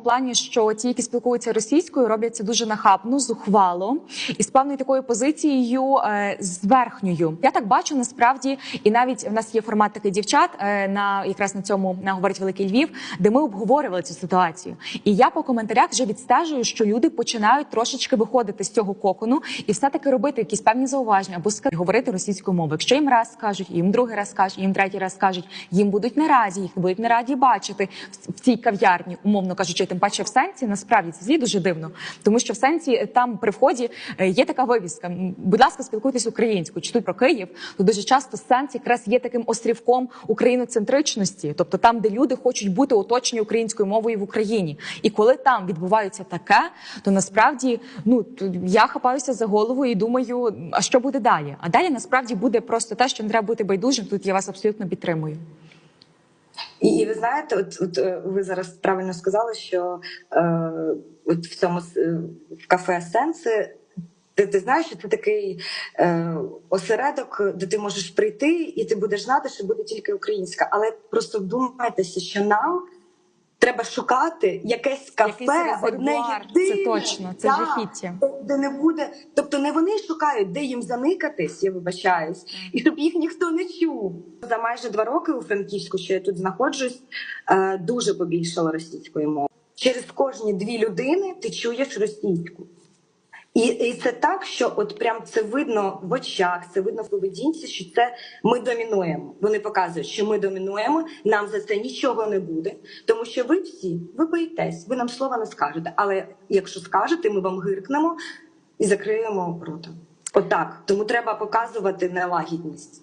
плані, що ті, які спілкуються російською, роблять це дуже нахабно, зухвало і з певною такою позицією е, зверхньою. Я так бачу насправді, і навіть в нас є формат такий дівчат е, на якраз на цьому на говорить Великий Львів, де ми обговорювали цю ситуацію. І я по коментарях вже відстежую, що люди починають трошечки виходити з цього кокону і все таки робити якісь певні зауваження або ска- говорити російською мовою. Якщо їм раз скажуть, їм другий раз скажуть, їм третій раз скажуть, їм будуть не раді, їх будуть не раді бачити в цій кав'ярні, умовно кажучи, тим паче в сенсі. Насправді це зві дуже дивно, тому що в сенсі е, там при вході е, є така вивіска. Будь ласка, спілкуйтесь українською. Чи тут про Київ? То дуже часто сенс якраз є таким острівком україноцентричності, тобто там, де люди хочуть бути оточені українською мовою в Україні. І коли там відбувається таке, то насправді ну я хапаюся за голову і думаю, а що буде далі? А далі насправді буде просто те, що не треба бути байдужим. Тут я вас абсолютно підтримую. І, і ви знаєте, от, от е, ви зараз правильно сказали, що е, от в цьому е, в кафе Сенси. Ти, ти знаєш, що це такий е, осередок, де ти можеш прийти, і ти будеш знати, що буде тільки українська. Але просто вдумайтеся, що нам треба шукати якесь кафе, Якийсь одне єдине, Це точно, це да, жахіття. де не буде. Тобто не вони шукають, де їм заникатись, я вибачаюсь, і щоб їх ніхто не чув. За майже два роки у Франківську, що я тут знаходжусь, е, дуже побільшало російської мови. Через кожні дві людини ти чуєш російську. І, і це так, що от прям це видно в очах, це видно в поведінці, що це ми домінуємо. Вони показують, що ми домінуємо, нам за це нічого не буде, тому що ви всі ви боїтесь, ви нам слова не скажете. Але якщо скажете, ми вам гиркнемо і закриємо рота. Отак. Тому треба показувати нелагідність.